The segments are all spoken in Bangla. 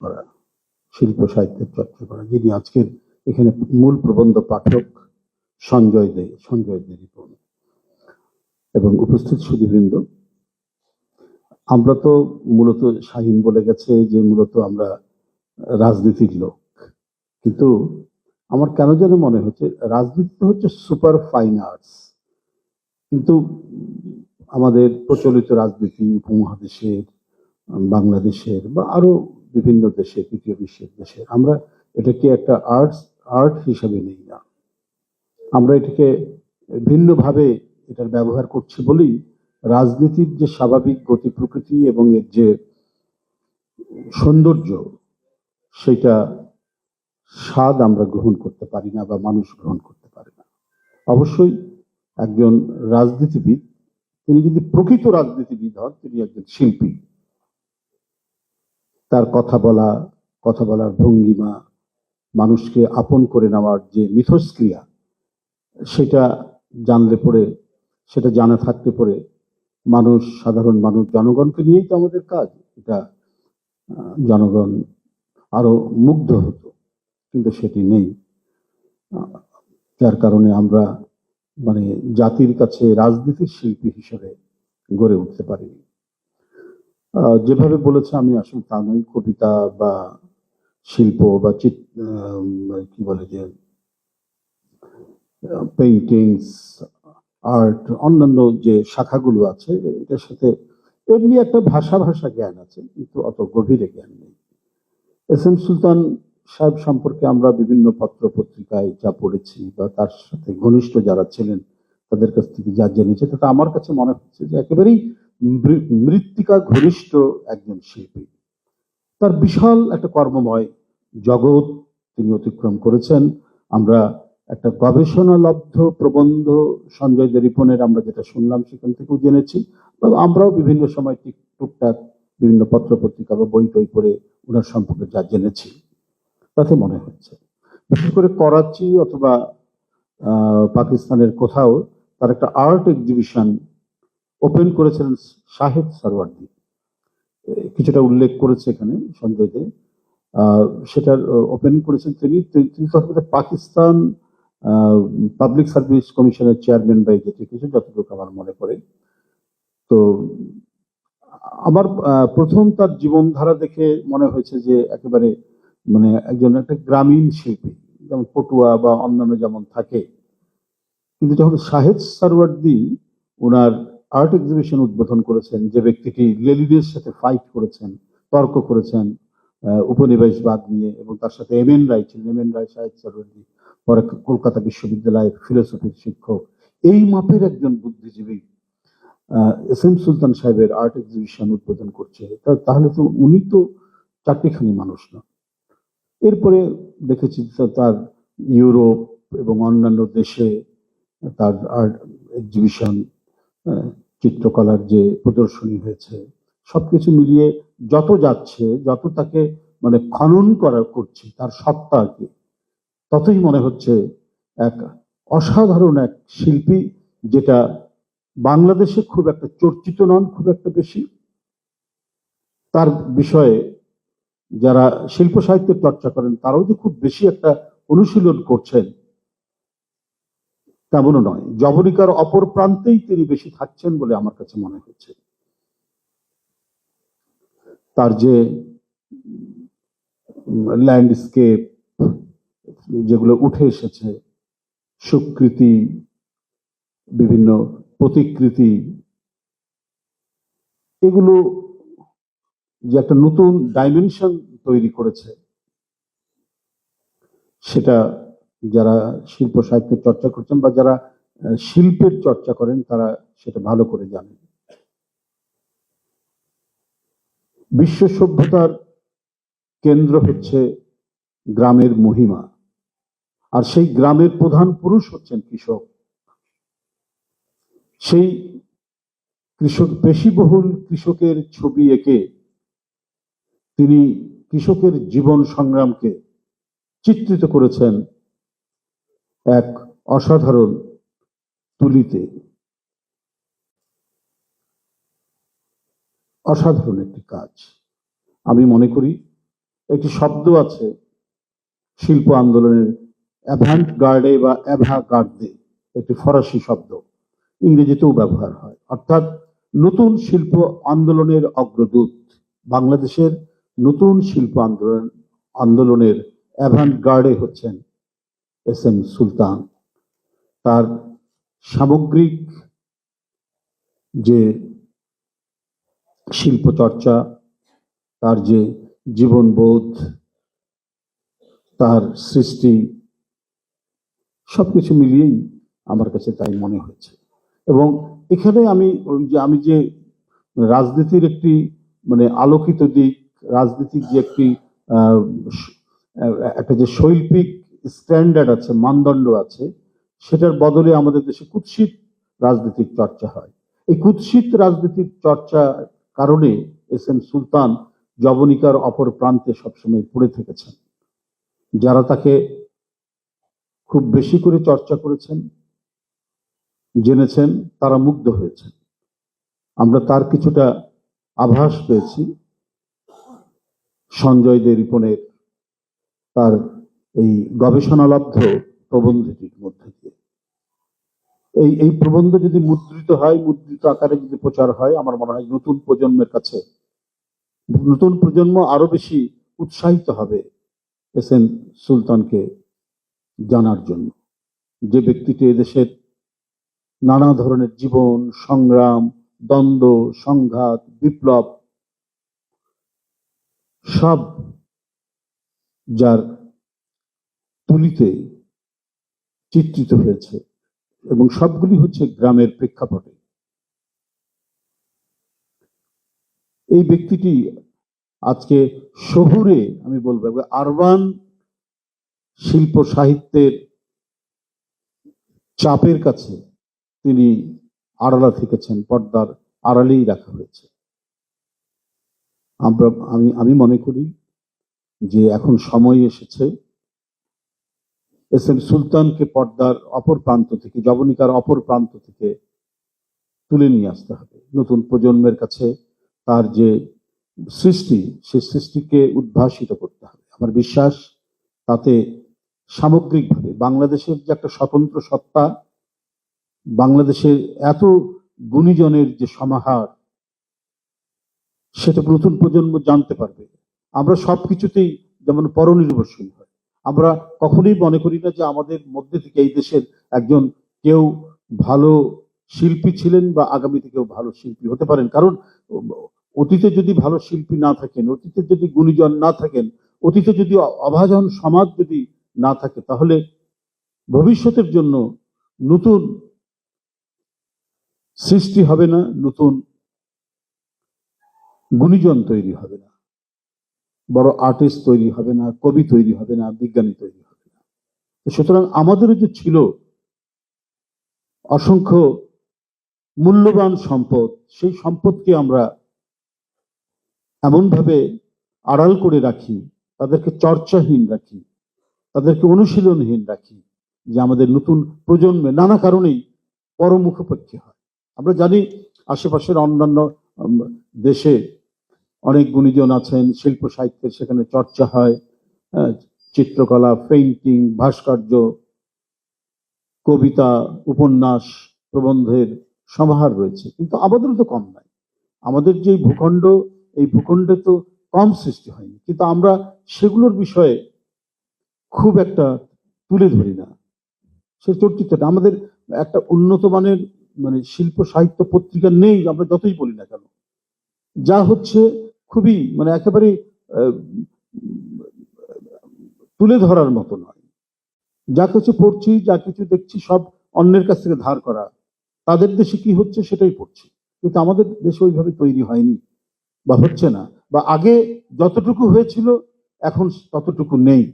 করা, শিল্প সাহিত্যের চর্চা করা, যিনি আজকের এখানে মূল প্রবন্ধ পাঠক সঞ্জয় দে সঞ্জয় দে রিপন। এবং উপস্থিত সুধীবৃন্দ। আমরা তো মূলত শাহিন বলে গেছে যে মূলত আমরা রাজনীতির লোক। কিন্তু আমার কেন যেন মনে হচ্ছে, রাজনীতি তো হচ্ছে সুপার ফাইন আর্টস। কিন্তু আমাদের প্রচলিত রাজনীতি উপমহাদেশের, বাংলাদেশের বা আরও বিভিন্ন দেশে, তৃতীয় বিশ্বের দেশে। আমরা এটাকে একটা আর্টস আর্ট হিসাবে নেই না। আমরা এটাকে ভিন্নভাবে এটার ব্যবহার করছি বলেই রাজনীতির যে স্বাভাবিক গতি প্রকৃতি এবং এর যে সৌন্দর্য, সেটা স্বাদ আমরা গ্রহণ করতে পারি না বা মানুষ গ্রহণ করতে পারে না। অবশ্যই একজন রাজনীতিবিদ, তিনি যদি প্রকৃত রাজনীতিবিদ হন, তিনি একজন শিল্পী তার কথা বলা, কথা বলার ভঙ্গিমা, মানুষকে আপন করে নেওয়ার যে মিথস্ক্রিয়া, সেটা জানলে পরে, সেটা জানা থাকতে পরে মানুষ, সাধারণ মানুষ, জনগণকে নিয়েই তো আমাদের কাজ। এটা জনগণ আরও মুগ্ধ হতো, কিন্তু সেটি নেই। যার কারণে আমরা মানে জাতির কাছে রাজনীতির শিল্পী হিসেবে গড়ে উঠতে পারিনি। যেভাবে বলেছে, আমি আসলে তা নই। কবিতা বা শিল্প বা চিত কি বলে যে পেইন্টিংস আর্ট অন্যান্য যে শাখাগুলো আছে, এটার সাথে এমনি একটা ভাষা ভাষা জ্ঞান আছে, কিন্তু অত গভীরে জ্ঞান নেই। এস এম সুলতান সাহেব সম্পর্কে আমরা বিভিন্ন পত্র পত্রিকায় যা পড়েছি বা তার সাথে ঘনিষ্ঠ যারা ছিলেন, তাদের কাছ থেকে যা জেনেছে, তাতে আমার কাছে মনে হচ্ছে যে একেবারেই মৃত্তিকা ঘনিষ্ঠ একজন শিল্পী। তার বিশাল একটা কর্মময় জগৎ তিনি অতিক্রম করেছেন। আমরা একটা গবেষণালব্ধ প্রবন্ধ সঞ্জয় দে রিপনের আমরা যেটা শুনলাম সেখান থেকেও জেনেছি। তবে আমরাও বিভিন্ন সময় ঠিক টুকটাক বিভিন্ন পত্র পত্রিকা বা বই টই পড়ে ওনার সম্পর্কে যা জেনেছি, তাতে মনে হচ্ছে। বিশেষ করে করাচি অথবা পাকিস্তানের কোথাও তার একটা আর্ট এক্সিবিশন ওপেন করেছিলেন শাহেদ সরওয়ার্দি। কিছুটা উল্লেখ করেছে এখানে সঞ্জয় দে সেটার ওপেন করেছেন তিনি। তিনি- তখন পাকিস্তান পাবলিক সার্ভিস কমিশনের চেয়ারম্যান বা যেটি কিছু যতটুকু আমার মনে পড়ে। তো, আমার প্রথম তার জীবনধারা দেখে মনে হয়েছে যে একেবারে মানে একজন একটা গ্রামীণ শিল্পী, যেমন পটুয়া বা অন্যান্য যেমন থাকে। কিন্তু যখন শাহেদ সারওয়ার্দি ওনার আর্ট এক্সিবিশন উদ্বোধন করেছেন, যে ব্যক্তিটি লেলিদের সাথে ফাইট করেছেন, তর্ক করেছেন উপনিবেশবাদ নিয়ে এবং তার সাথে এম এন রায় ছিলেন। এম এন রায় সাহেব সারওয়ার্দি পরে কলকাতা বিশ্ববিদ্যালয়ের ফিলোসফির শিক্ষক। এই মাপের একজন বুদ্ধিজীবী এস এম সুলতান সাহেবের আর্ট এক্সিবিশন উদ্বোধন করছে। তাহলে তো উনি তো চারটিখানি মানুষ না। এরপরে দেখেছি তার ইউরোপ এবং অন্যান্য দেশে তার আর্ট এক্সিবিশন চিত্রকলার যে প্রদর্শনী হয়েছে, সবকিছু মিলিয়ে যত যাচ্ছে, যত তাকে মানে খনন করা করছি, তার সত্তা আর কি, ততই মনে হচ্ছে এক অসাধারণ এক শিল্পী যেটা বাংলাদেশে খুব একটা চর্চিত নন, খুব একটা বেশি। তার বিষয়ে যারা শিল্প সাহিত্যের চর্চা করেন, তারাও যে খুব বেশি একটা অনুশীলন করছেন তেমনও নয়। জবনিকার অপর প্রান্তেই তিনি বেশি থাকছেন বলে আমার কাছে মনে হচ্ছে। তার যে ল্যান্ডস্কেপ যেগুলো উঠে এসেছে, সুকৃতি, বিভিন্ন প্রতিকৃতি, এগুলো যে একটা নতুন ডাইমেনশন তৈরি করেছে, সেটা যারা শিল্প সাহিত্যের চর্চা করছেন বা যারা শিল্পের চর্চা করেন, তারা সেটা ভালো করে জানেন। বিশ্ব সভ্যতার কেন্দ্র হচ্ছে গ্রামের মহিমা। আর সেই গ্রামের প্রধান পুরুষ হচ্ছেন কৃষক। সেই কৃষক, পেশিবহুল কৃষকের ছবি এঁকে তিনি কৃষকের জীবন সংগ্রামকে চিত্রিত করেছেন এক অসাধারণ তুলিতে। অসাধারণ একটি কাজ। আমি মনে করি একটি শব্দ আছে শিল্প আন্দোলনের অ্যাভান্ট গার্ডে বা অ্যাভা গার্ডে একটি ফরাসি শব্দ। ইংরেজিতেও ব্যবহার হয়। অর্থাৎ নতুন শিল্প আন্দোলনের অগ্রদূত। বাংলাদেশের নতুন শিল্প আন্দোলন, আন্দোলনের অ্যাভান্ট গার্ডে হচ্ছেন এস এম সুলতান। তার সামগ্রিক যে শিল্প চর্চা তার যে জীবনবোধ, তার সৃষ্টি, সবকিছু মিলিয়েই আমার কাছে তাই মনে হয়েছে। এবং এখানে আমি যে আমি যে রাজনীতির একটি মানে আলোকিত দিক, রাজনীতির যে একটি একটা যে শৈল্পিক স্ট্যান্ডার্ড আছে, মানদণ্ড আছে, সেটার বদলে আমাদের দেশে কুৎসিত রাজনীতির চর্চা হয়। এই কুৎসিত রাজনীতির চর্চা কারণে এস এম সুলতান জবনিকার অপর প্রান্তে সবসময় পড়ে থেকেছেন। যারা তাকে খুব বেশি করে চর্চা করেছেন, জেনেছেন, তারা মুগ্ধ হয়েছেন। আমরা তার কিছুটা আভাস পেয়েছি। সঞ্জয় দে রিপনের তার এই গবেষণালব্ধ প্রবন্ধটির মধ্যে দিয়ে। এই এই প্রবন্ধ যদি মুদ্রিত হয়, মুদ্রিত আকারে যদি প্রচার হয়, আমার মনে হয় নতুন প্রজন্মের কাছে, নতুন প্রজন্ম আরও বেশি উৎসাহিত হবে এস এন সুলতানকে জানার জন্য। যে ব্যক্তিটি এদেশের নানা ধরনের জীবন, সংগ্রাম, দ্বন্দ্ব, সংঘাত, বিপ্লব, সব যার তুলিতে চিত্রিত হয়েছে এবং সবগুলি হচ্ছে গ্রামের প্রেক্ষাপটে। এই ব্যক্তিটি আজকে শহুরে, আমি বলব আরবান শিল্প সাহিত্যের চাপের কাছে তিনি আড়ালা থেকেছেন, পর্দার আড়ালেই রাখা হয়েছে। আমরা, আমি আমি মনে করি যে এখন সময় এসেছে এস এম সুলতানকে পর্দার অপর প্রান্ত থেকে, জবনিকার অপর প্রান্ত থেকে তুলে নিয়ে আসতে হবে। নতুন প্রজন্মের কাছে তার যে সৃষ্টি সেই সৃষ্টিকে উদ্ভাসিত করতে হবে। আমার বিশ্বাস, তাতে সামগ্রিকভাবে বাংলাদেশের যে একটা স্বতন্ত্র সত্তা, বাংলাদেশের এত গুণীজনের যে সমাহার, সেটা নতুন প্রজন্ম জানতে পারবে। আমরা সব কিছুতেই যেমন পরনির্ভরশীল। আমরা কখনোই মনে করি না যে আমাদের মধ্যে থেকে এই দেশের একজন কেউ ভালো শিল্পী ছিলেন বা আগামীতে কেউ ভালো শিল্পী হতে পারেন। কারণ, অতীতে যদি ভালো শিল্পী না থাকেন, অতীতে যদি গুণীজন না থাকেন, অতীতে যদি অভাজন সমাজ যদি না থাকে, তাহলে ভবিষ্যতের জন্য নতুন সৃষ্টি হবে না, নতুন গুণীজন তৈরি হবে না। বড় আর্টিস্ট তৈরি হবে না, কবি তৈরি হবে না, বিজ্ঞানী তৈরি হবে না। সুতরাং আমাদেরও যে ছিল অসংখ্য মূল্যবান সম্পদ, সেই সম্পদকে আমরা এমনভাবে আড়াল করে রাখি, তাদেরকে চর্চাহীন রাখি, তাদেরকে অনুশীলনহীন রাখি, যে আমাদের নতুন প্রজন্মে নানা কারণেই পরমুখপক্ষী হয়। আমরা জানি আশেপাশের অন্যান্য দেশে অনেক গুণীজন আছেন, শিল্প সাহিত্যের সেখানে চর্চা হয় চিত্রকলা পেইন্টিং ভাস্কর্য, কবিতা, উপন্যাস প্রবন্ধের সমাহার রয়েছে। কিন্তু আমাদেরও তো কম নাই। আমাদের যে ভূখণ্ড, এই ভূখণ্ডে তো কম সৃষ্টি হয়নি। কিন্তু আমরা সেগুলোর বিষয়ে খুব একটা তুলে ধরি না। সে চর্চিতটা, আমাদের একটা উন্নত মানের মানে শিল্প সাহিত্য পত্রিকা নেই, আমরা যতই বলি না কেন। যা হচ্ছে খুবই মানে একেবারে তুলে ধরার মতো নয়। যা কিছু পড়ছি, যা কিছু দেখছি, সব অন্যের কাছ থেকে ধার করা। তাদের দেশে কি হচ্ছে সেটাই পড়ছি। কিন্তু আমাদের দেশে ওইভাবে তৈরি হয়নি বা হচ্ছে না। বা আগে যতটুকু হয়েছিল, এখন ততটুকু নেই।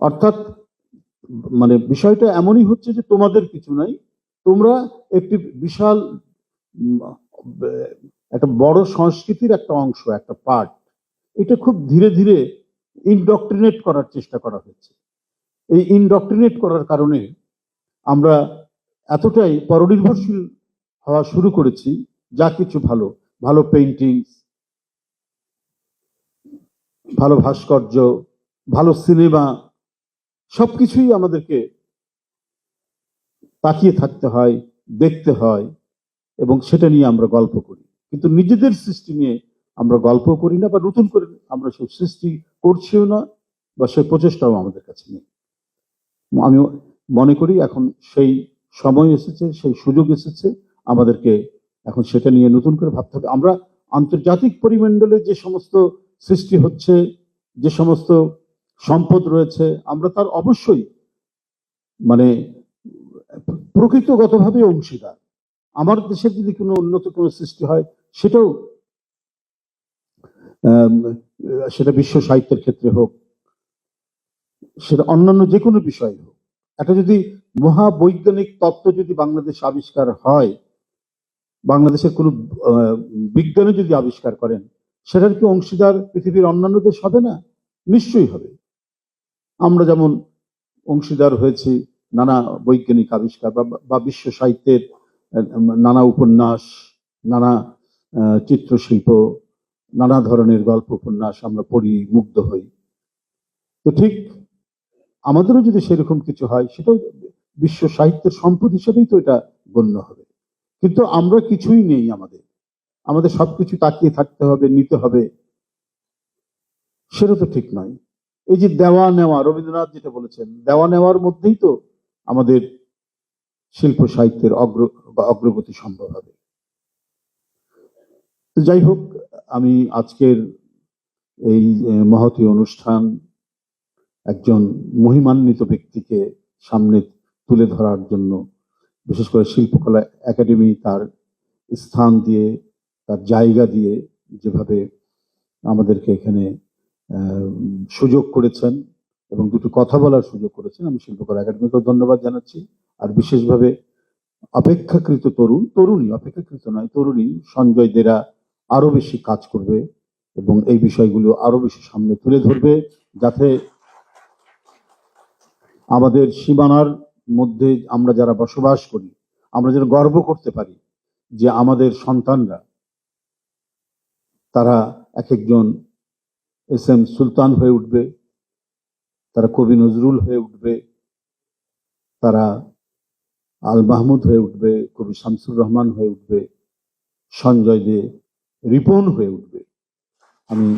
অর্থাৎ মানে বিষয়টা এমনই হচ্ছে যে তোমাদের কিছু নাই। তোমরা একটি বিশাল একটা বড় সংস্কৃতির একটা অংশ, একটা পার্ট এটা খুব ধীরে ধীরে ইনডক্ট্রিনেট করার চেষ্টা করা হয়েছে এই ইনডক্ট্রিনেট করার কারণে আমরা এতটাই পরনির্ভরশীল হওয়া শুরু করেছি, যা কিছু ভালো। ভালো পেইন্টিং ভালো ভাস্কর্য, ভালো সিনেমা সব কিছুই আমাদেরকে তাকিয়ে থাকতে হয়, দেখতে হয়, এবং সেটা নিয়ে আমরা গল্প করি। কিন্তু নিজেদের সৃষ্টি নিয়ে আমরা গল্প করি না বা নতুন করে আমরা সে সৃষ্টি করছিও না বা সে প্রচেষ্টাও আমাদের কাছে নেই। আমি মনে করি এখন সেই সময় এসেছে, সেই সুযোগ এসেছে, আমাদেরকে এখন সেটা নিয়ে নতুন করে ভাবতে হবে। আমরা আন্তর্জাতিক পরিমণ্ডলে যে সমস্ত সৃষ্টি হচ্ছে, যে সমস্ত সম্পদ রয়েছে, আমরা তার অবশ্যই মানে প্রকৃতগতভাবে অংশীদার। আমার দেশের যদি কোনো উন্নত কোনো সৃষ্টি হয়, সেটাও সেটা বিশ্ব সাহিত্যের ক্ষেত্রে হোক, সেটা অন্যান্য যে কোনো বিষয় হোক, একটা যদি মহাবৈজ্ঞানিক তত্ত্ব যদি বাংলাদেশ আবিষ্কার হয়, বাংলাদেশের কোনো বিজ্ঞানী যদি আবিষ্কার করেন, সেটার কি অংশীদার পৃথিবীর অন্যান্য দেশ হবে না? নিশ্চয়ই হবে। আমরা যেমন অংশীদার হয়েছি, নানা বৈজ্ঞানিক আবিষ্কার বা- বিশ্ব সাহিত্যের নানা উপন্যাস, নানা চিত্রশিল্প, নানা ধরনের গল্প উপন্যাস আমরা পড়ি, মুগ্ধ হই। তো ঠিক আমাদেরও যদি সেরকম কিছু হয়, সেটাও বিশ্ব সাহিত্যের সম্পদ হিসেবেই তো এটা গণ্য হবে। কিন্তু আমরা কিছুই নেই আমাদের। আমাদের সবকিছু তাকিয়ে থাকতে হবে, নিতে হবে। সেটা তো ঠিক নয়। এই যে দেওয়া নেওয়া রবীন্দ্রনাথ যেটা বলেছেন দেওয়া নেওয়ার মধ্যেই তো আমাদের শিল্প সাহিত্যের অগ্র বা অগ্রগতি সম্ভব হবে। যাই হোক, আমি আজকের এই মহতী অনুষ্ঠান একজন মহিমান্বিত ব্যক্তিকে সামনে তুলে ধরার জন্য, বিশেষ করে শিল্পকলা একাডেমি তার স্থান দিয়ে, তার জায়গা দিয়ে যেভাবে আমাদেরকে এখানে সুযোগ করেছেন এবং দুটো কথা বলার সুযোগ করেছেন, আমি শিল্পকলা একাডেমিকেও ধন্যবাদ জানাচ্ছি। আর বিশেষভাবে অপেক্ষাকৃত তরুণ, তরুণী, অপেক্ষাকৃত নয়, তরুণী সঞ্জয় দেরা আরও বেশি কাজ করবে এবং এই বিষয়গুলো আরও বেশি সামনে তুলে ধরবে যাতে আমাদের সীমানার মধ্যে আমরা যারা বসবাস করি, আমরা যেন গর্ব করতে পারি যে আমাদের সন্তানরা, তারা এক একজন এস এম সুলতান হয়ে উঠবে, তারা কবি নজরুল হয়ে উঠবে, তারা আল মাহমুদ হয়ে উঠবে, কবি শামসুর রহমান হয়ে উঠবে, সঞ্জয় দে রিপন হয়ে উঠবে। আমি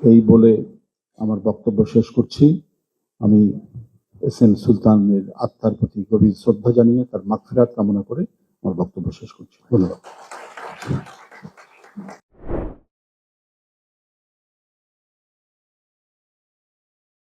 এই বলে আমার বক্তব্য শেষ করছি। আমি এস এম সুলতানের আত্মার প্রতি গভীর শ্রদ্ধা জানিয়ে তার মাগফিরাত কামনা করে আমার বক্তব্য শেষ করছি। ধন্যবাদ।